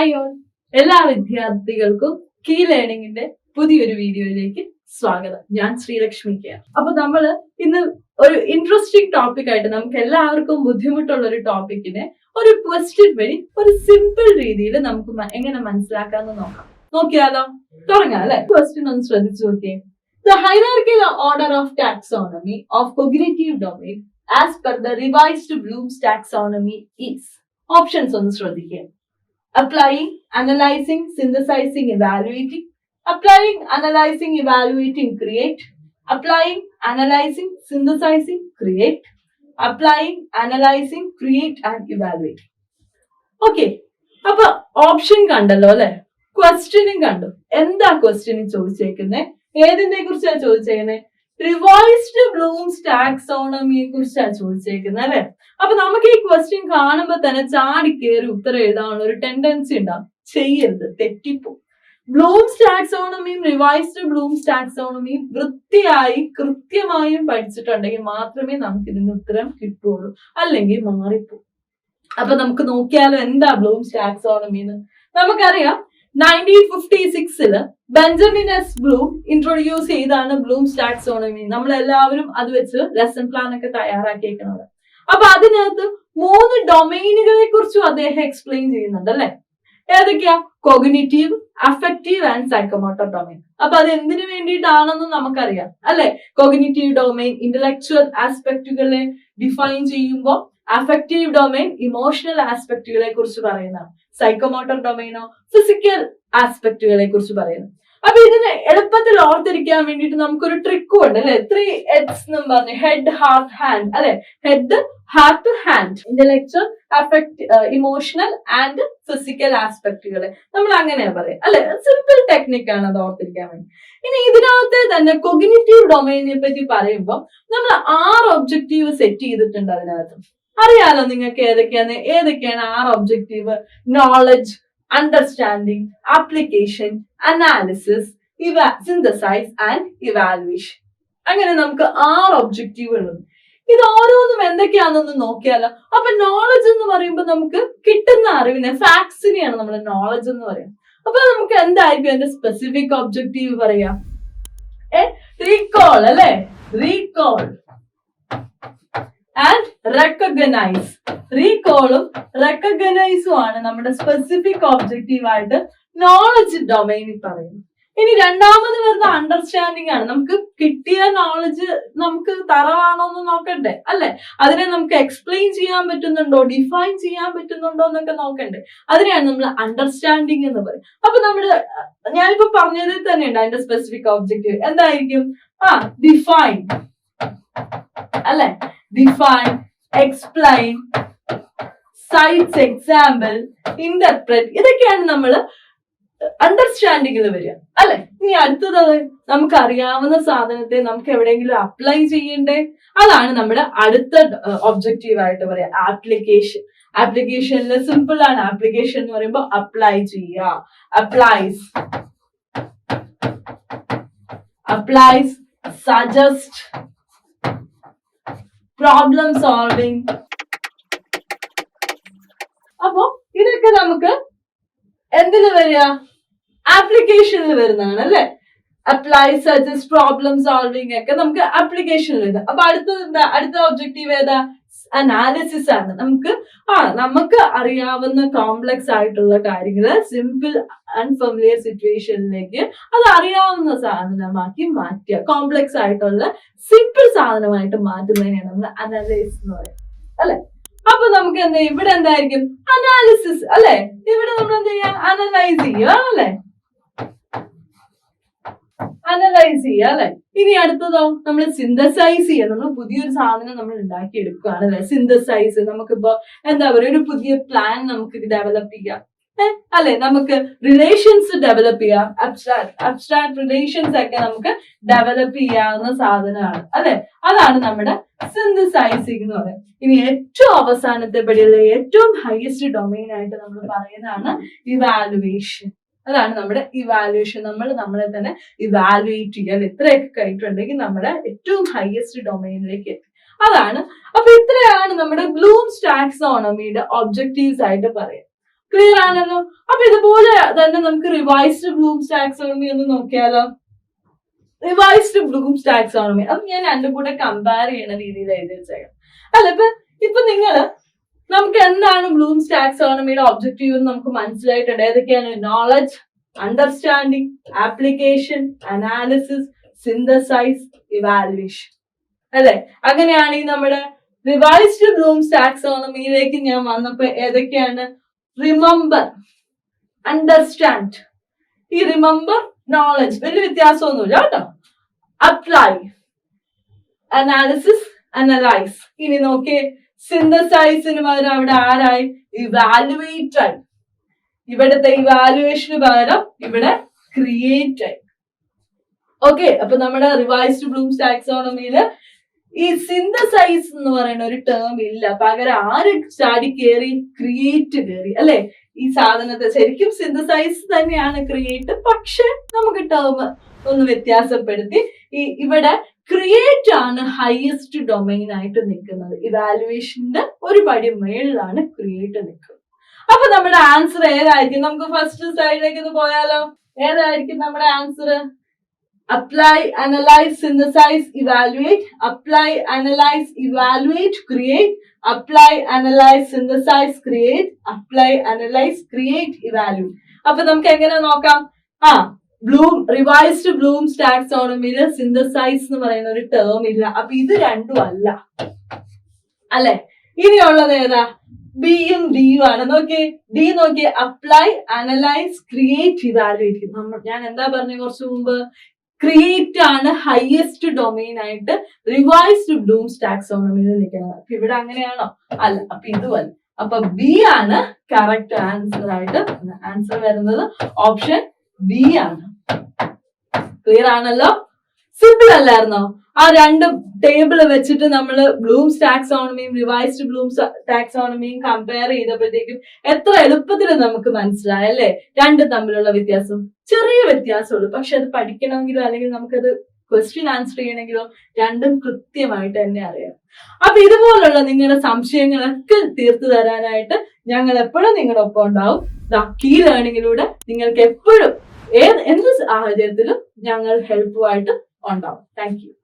Hi എല്ലാ വിദ്യാർത്ഥികൾക്കും key ലേണിംഗിന്റെ പുതിയൊരു വീഡിയോയിലേക്ക് സ്വാഗതം. ഞാൻ ശ്രീലക്ഷ്മി കെ. അപ്പൊ നമ്മൾ ഇന്ന് ഒരു ഇൻട്രസ്റ്റിംഗ് ടോപ്പിക് ആയിട്ട് നമുക്ക് എല്ലാവർക്കും ബുദ്ധിമുട്ടുള്ള ഒരു ടോപ്പിക്കിനെ ഒരു ക്വസ്റ്റ്യൻ വഴി ഒരു സിമ്പിൾ രീതിയിൽ നമുക്ക് എങ്ങനെ മനസ്സിലാക്കാന്ന് നോക്കാം. നോക്കിയാലോ? തുടങ്ങാം അല്ലെ? ക്വസ്റ്റ്യൻ ഒന്ന് ശ്രദ്ധിച്ചു നോക്കിയേ. The hierarchical order of taxonomy of cognitive domain as per the revised Bloom's taxonomy is options ഒന്ന് ശ്രദ്ധിക്കുക applying, analyzing, synthesizing, evaluating, applying, analyzing, evaluating, create, applying, analyzing, synthesizing, create, applying, analyzing, create and evaluate. Okay അപ്പൊ option കണ്ടല്ലോ അല്ലെ ക്വസ്റ്റ്യനും കണ്ടു എന്താ question ചോദിച്ചേക്കുന്നത് ഏതിനെ കുറിച്ചാണ് ചോദിച്ചേക്കുന്നത് റിവൈസ്ഡ് ബ്ലൂംസ് ടാക്സോണമിയെ കുറിച്ചാണ് ചോദിച്ചേക്കുന്നത് അല്ലെ? അപ്പൊ നമുക്ക് ഈ ക്വസ്റ്റ്യൻ കാണുമ്പോ തന്നെ ചാടി കയറി ഉത്തരം എഴുതാനുള്ള ഒരു ടെൻഡൻസി ഉണ്ടാവും. ചെയ്യരുത് തെറ്റിപ്പോ ബ്ലൂംസ് ടാക്സോണമിയും റിവൈസ്ഡ് ബ്ലൂംസ് ടാക്സോണമിയും വൃത്തിയായി കൃത്യമായും പഠിച്ചിട്ടുണ്ടെങ്കിൽ മാത്രമേ നമുക്ക് ഇതിന് ഉത്തരം കിട്ടുള്ളൂ അല്ലെങ്കിൽ മാറിപ്പോ അപ്പൊ നമുക്ക് നോക്കിയാലോ എന്താ ബ്ലൂംസ് ടാക്സോണമിന്ന് നമുക്കറിയാം നയന്റീൻ ഫിഫ്റ്റി സിക്സിൽ ബെഞ്ചമിൻ എസ് ബ്ലൂം ഇൻട്രൊഡ്യൂസ് ചെയ്താണ് ബ്ലൂംസ് ടാക്സോണമി നമ്മൾ എല്ലാവരും അത് വെച്ച് ലെസൺ പ്ലാൻ ഒക്കെ തയ്യാറാക്കിയേക്കുന്നത് അപ്പൊ അതിനകത്ത് മൂന്ന് ഡൊമൈനുകളെ കുറിച്ചും അദ്ദേഹം എക്സ്പ്ലെയിൻ ചെയ്യുന്നുണ്ട് അല്ലെ? ഏതൊക്കെയാ? Cognitive affective and psychomotor domain അപ്പൊ അത് എന്തിനു വേണ്ടിയിട്ടാണെന്ന് നമുക്കറിയാം. അല്ലെ? കോഗ്നിറ്റീവ് ഡൊമൈൻ ഇന്റലക്ച്വൽ ആസ്പെക്റ്റുകളെ ഡിഫൈൻ ചെയ്യുമ്പോൾ അഫക്റ്റീവ് ഡൊമൈൻ ഇമോഷണൽ ആസ്പെക്റ്റുകളെ കുറിച്ച് പറയുന്നതാണ് സൈക്കോമോട്ടർ ഡൊമൈനോ ഫിസിക്കൽ ആസ്പെക്റ്റുകളെ കുറിച്ച് പറയുന്നു. അപ്പൊ ഇതിന് എളുപ്പത്തിൽ ഓർത്തിരിക്കാൻ വേണ്ടിയിട്ട് നമുക്കൊരു ട്രിക്കും ഉണ്ട് അല്ലെ? ത്രീ എഡ്സ് എന്നും പറഞ്ഞു ഹെഡ് ഹാർട്ട് ഹാൻഡ് അല്ലെ? Head heart hand intellectual affect emotional and physical ആസ്പെക്ടുകൾ നമ്മൾ അങ്ങനെയാ പറയാം. അല്ലെ? സിമ്പിൾ ടെക്നിക് ആണ് അത് ഓർത്തിരിക്കാൻ വേണ്ടി. ഇനി ഇതിനകത്ത് തന്നെ കൊഗിനേറ്റീവ് ഡൊമൈനെ പറ്റി പറയുമ്പോൾ നമ്മൾ ആറ് ഒബ്ജക്റ്റീവ് സെറ്റ് ചെയ്തിട്ടുണ്ട് അതിനകത്ത്. അറിയാലോ നിങ്ങൾക്ക് ഏതൊക്കെയാണ്? ഏതൊക്കെയാണ് are objective knowledge understanding application analysis ഇവ സിന്തസൈസ് ആൻഡ് ഇവാലുവേഷൻ അങ്ങനെ നമുക്ക് ആറ് ഒബ്ജക്റ്റീവുകളുണ്ട് ഇത് ഓരോന്നും എന്തൊക്കെയാണെന്ന് നോക്കിയാലോ. അപ്പൊ നോളജ് എന്ന് പറയുമ്പോൾ നമുക്ക് കിട്ടുന്ന അറിവിനെ ഫാക്ട്സിനെയാണ് നമ്മൾ നോളജ് എന്ന് പറയുന്നത്. അപ്പൊ നമുക്ക് എന്തായിരിക്കും അതിന്റെ സ്പെസിഫിക് ഒബ്ജക്റ്റീവ് പറയാം? റീകോൾ അല്ലെ? റീകോൾ ആൻഡ് റെക്കഗ്നൈസ് റീകോളും റെക്കഗ്നൈസും ആണ് നമ്മുടെ സ്പെസിഫിക് ഒബ്ജക്റ്റീവ് ആയിട്ട് നോളജ് ഡൊമൈനിൽ പറയുന്നത്. ഇനി രണ്ടാമത് വരുന്ന അണ്ടർസ്റ്റാൻഡിംഗ് ആണ്. നമുക്ക് കിട്ടിയ നോളജ് നമുക്ക് തറവാണോ എന്ന് നോക്കണ്ടേ? അല്ലെ? അതിനെ നമുക്ക് എക്സ്പ്ലെയിൻ ചെയ്യാൻ പറ്റുന്നുണ്ടോ? ഡിഫൈൻ ചെയ്യാൻ പറ്റുന്നുണ്ടോ എന്നൊക്കെ നോക്കണ്ടേ? അതിനെയാണ് നമ്മൾ അണ്ടർസ്റ്റാൻഡിങ് എന്ന് പറയും. അപ്പൊ നമ്മുടെ ഞാനിപ്പോ പറഞ്ഞതിൽ തന്നെയുണ്ട് അതിന്റെ സ്പെസിഫിക് ഒബ്ജക്റ്റീവ് എന്തായിരിക്കും? ആ ഡിഫൈൻ അല്ലെ? Define explain cites example interpret ഇതൊക്കെയാണ് നമ്മൾ അണ്ടർസ്റ്റാൻഡിങ്ങിൽ വരിക. അല്ലെ? ഇനി അടുത്തത് നമുക്ക് അറിയാവുന്ന സാധനത്തെ നമുക്ക് എവിടെയെങ്കിലും അപ്ലൈ ചെയ്യണ്ടേ? അതാണ് നമ്മുടെ അടുത്ത ഒബ്ജക്റ്റീവ് ആയിട്ട് പറയാം. ആപ്ലിക്കേഷൻ ആപ്ലിക്കേഷനിൽ സിമ്പിൾ ആണ്. ആപ്ലിക്കേഷൻ എന്ന് പറയുമ്പോൾ അപ്ലൈ ചെയ്യുക applies applies suggest problem solving അപ്പോ ഇതൊക്കെ നമുക്ക് എന്തിൽ വരിക? ആപ്ലിക്കേഷനിൽ വരുന്നതാണ് അല്ലെ? അപ്ലൈ സജസ് പ്രോബ്ലം സോൾവിങ് ഒക്കെ നമുക്ക് ആപ്ലിക്കേഷനിൽ വരുന്നത് അപ്പൊ അടുത്തത് എന്താ? അടുത്ത ഒബ്ജക്റ്റീവ് ഏതാ? അനാലിസിസ് ആണ്. നമുക്ക് ആ നമുക്ക് അറിയാവുന്ന കോംപ്ലക്സ് ആയിട്ടുള്ള കാര്യങ്ങൾ സിമ്പിൾ അൺഫെമിലിയർ സിറ്റുവേഷനിലേക്ക് അത് അറിയാവുന്ന സാധനമാക്കി മാറ്റുക. കോംപ്ലക്സ് ആയിട്ടുള്ള സിമ്പിൾ സാധനമായിട്ട് മാറ്റുന്നതിനെയാണ് നമ്മൾ അനാലിസിസ് എന്ന് പറയുന്നത്. അല്ലെ? അപ്പൊ നമുക്ക് എന്താ ഇവിടെ എന്തായിരിക്കും? അനാലിസിസ് അല്ലെ? ഇവിടെ നമ്മൾ എന്ത് ചെയ്യാം അനലൈസ് ചെയ്യുക അല്ലെ? അനലൈസ് ചെയ്യുക അല്ലെ? ഇനി അടുത്തതോ നമ്മൾ സിന്തസൈസ് ചെയ്യുക. നമ്മൾ പുതിയൊരു സാധനം നമ്മൾ ഉണ്ടാക്കി എടുക്കുകയാണ് അല്ലെ? സിന്തസൈസ് നമുക്കിപ്പോ എന്താ പറയുക ഒരു പുതിയ പ്ലാൻ നമുക്ക് ഡെവലപ്പ് ചെയ്യാം? അല്ലെ? നമുക്ക് റിലേഷൻസ് ഡെവലപ്പ് ചെയ്യാം. അബ്സ്ട്രാക്ട് അബ്സ്ട്രാക്ട് റിലേഷൻസ് ഒക്കെ നമുക്ക് ഡെവലപ്പ് ചെയ്യാവുന്ന സാധനമാണ് അല്ലെ? അതാണ് നമ്മുടെ സിന്തസൈസിംഗ് എന്ന് പറയുന്നത്. ഇനി ഏറ്റവും അവസാനത്തെ പടിയുള്ള ഏറ്റവും ഹയസ്റ്റ് ഡൊമൈൻ ആയിട്ട് നമ്മൾ പറയുന്നതാണ് ഇവാലുവേഷൻ അതാണ് നമ്മുടെ ഇവാലുവേഷൻ നമ്മൾ നമ്മളെ തന്നെ ഇവാലുവേറ്റ് ചെയ്യാൻ ഇത്രയൊക്കെ കഴിഞ്ഞിട്ടുണ്ടെങ്കിൽ നമ്മുടെ ഏറ്റവും ഹയസ്റ്റ് ഡൊമൈനിലേക്ക് എത്തി. അതാണ്. അപ്പൊ ഇത്രയാണ് നമ്മുടെ ബ്ലൂംസ് ടാക്സോണമിയുടെ ഒബ്ജക്റ്റീവ്സ് ആയിട്ട് പറയാം ക്ലിയർ ആണല്ലോ? അപ്പൊ ഇതുപോലെ തന്നെ നമുക്ക് റിവൈസ്ഡ് ബ്ലൂംസ് ടാക്സോണമി ഒന്ന് നോക്കിയാലോ? റിവൈസ്ഡ് ബ്ലൂംസ് ടാക്സോണമി അത് ഞാൻ രണ്ടും കൂടെ കമ്പയർ ചെയ്യുന്ന രീതിയിൽ എഴുതി വെച്ചേക്കാം. അല്ല ഇപ്പൊ ഇപ്പൊ നിങ്ങൾ നമുക്ക് എന്താണ് ബ്ലൂംസ് ടാക്സോണമിയുടെ ഒബ്ജക്റ്റീവ് എന്ന് നമുക്ക് മനസ്സിലായിട്ടുണ്ട്. ഏതൊക്കെയാണ്? Knowledge understanding application analysis synthesise evaluation അല്ലെ? അങ്ങനെയാണ് ഈ നമ്മുടെ റിവൈസ്ഡ് ബ്ലൂംസ് ടാക്സോണമിയിലേക്ക് ഞാൻ വന്നപ്പോ ഏതൊക്കെയാണ്? റിമംബർ അണ്ടർസ്റ്റാൻഡ് ഈ റിമംബർ നോളജ് വലിയ വ്യത്യാസമൊന്നുമില്ല കേട്ടോ. അപ്ലൈ അനാലിസിസ് അനലൈസ് ഇനി നോക്കിയേ സിന്തസൈസിന് പകരം അവിടെ ആരായി? ഇവാലുവേറ്റ് ആയി. ഇവിടുത്തെ ഇവാലുവേഷന് പകരം ഇവിടെ ക്രിയേറ്റ് ആയി. ഓക്കെ അപ്പൊ നമ്മുടെ റിവൈസ്ഡ് ബ്ലൂംസ് ടാക്സോണമിയിൽ ഈ സിന്തസൈസ് എന്ന് പറയുന്ന ഒരു ടേം ഇല്ല. പകരം ആര് ചാടി കയറി ക്രിയേറ്റ് കയറി അല്ലെ? ഈ സാധനത്തെ ശരിക്കും സിന്തസൈസ് തന്നെയാണ് ക്രിയേറ്റ് പക്ഷെ നമുക്ക് ടേം ഒന്ന് വ്യത്യാസപ്പെടുത്തി. ഈ ഇവിടെ ക്രിയേറ്റ് ആണ് ഹയസ്റ്റ് ഡൊമൈൻ ആയിട്ട് നിൽക്കുന്നത്. ഇവാലുവേഷന്റെ ഒരു പടി മേളിലാണ് ക്രിയേറ്റ് നിൽക്കുന്നത്. അപ്പൊ നമ്മുടെ ആൻസർ ഏതായിരിക്കും? നമുക്ക് ഫസ്റ്റ് സൈഡിലേക്ക് ഒന്ന് പോയാലോ? ഏതായിരിക്കും നമ്മുടെ answer apply analyse synthesise evaluate apply analyse evaluate create apply analyse synthesise create apply analyse create evaluate അപ്പൊ നമുക്ക് എങ്ങനെ നോക്കാം? ആ ബ്ലൂം റിവൈസ്ഡ് ബ്ലൂം ടാക്സോണമിയിൽ സിന്തസൈസ് എന്ന് പറയുന്ന ഒരു ടേം ഇല്ല. അപ്പൊ ഇത് രണ്ടും അല്ല. അല്ലെ? ഇനിയുള്ളത് ഏതാ? ബിയും ഡിയും ആണ്. നോക്കിയേ ഡി നോക്കിയേ അപ്ലൈ അനലൈസ് ക്രിയേറ്റ് ഇവാലുവേറ്റ് നമ്മൾ ഞാൻ എന്താ പറഞ്ഞ കുറച്ചു മുമ്പ്? ക്രിയേറ്റ് ആണ് ഹയസ്റ്റ് ഡൊമൈൻ ആയിട്ട് റിവൈസ്ഡ് ബ്ലൂം ടാക്സോണമിയിൽ നിൽക്കുന്നത്. അപ്പൊ ഇവിടെ അങ്ങനെയാണോ? അല്ല അപ്പൊ ഇതുമല്ല. അപ്പൊ ബി ആണ് കറക്റ്റ് ആൻസർ ആയിട്ട് ആൻസർ വരുന്നത്. ഓപ്ഷൻ ബി ആണ്. ക്ലിയർ ആണല്ലോ? സിമ്പിൾ അല്ലായിരുന്നോ? ആ രണ്ട് ടേബിൾ വെച്ചിട്ട് നമ്മൾ ബ്ലൂംസ് ടാക്സോണമിയും റിവൈസ്ഡ് ബ്ലൂംസ് ടാക്സോണമിയും കമ്പയർ ചെയ്തപ്പോഴത്തേക്കും എത്ര എളുപ്പത്തിൽ നമുക്ക് മനസ്സിലായി അല്ലേ? രണ്ടും തമ്മിലുള്ള വ്യത്യാസം. ചെറിയ വ്യത്യാസമുള്ളൂ. പക്ഷെ അത് പഠിക്കണമെങ്കിലോ അല്ലെങ്കിൽ നമുക്കത് ക്വസ്റ്റ്യൻ ആൻസർ ചെയ്യണമെങ്കിലോ രണ്ടും കൃത്യമായിട്ട് തന്നെ അറിയാം അപ്പൊ ഇതുപോലുള്ള നിങ്ങളുടെ സംശയങ്ങളൊക്കെ തീർത്തു തരാനായിട്ട് ഞങ്ങൾ എപ്പോഴും നിങ്ങളുടെ ഒപ്പം ഉണ്ടാവും. കീ ലേണിങ്ങിലൂടെ നിങ്ങൾക്ക് എപ്പോഴും ഏത് എന്ത് സാഹചര്യത്തിലും ഞങ്ങൾ ഹെൽപ്പുമായിട്ട് ഉണ്ടാവും. Thank you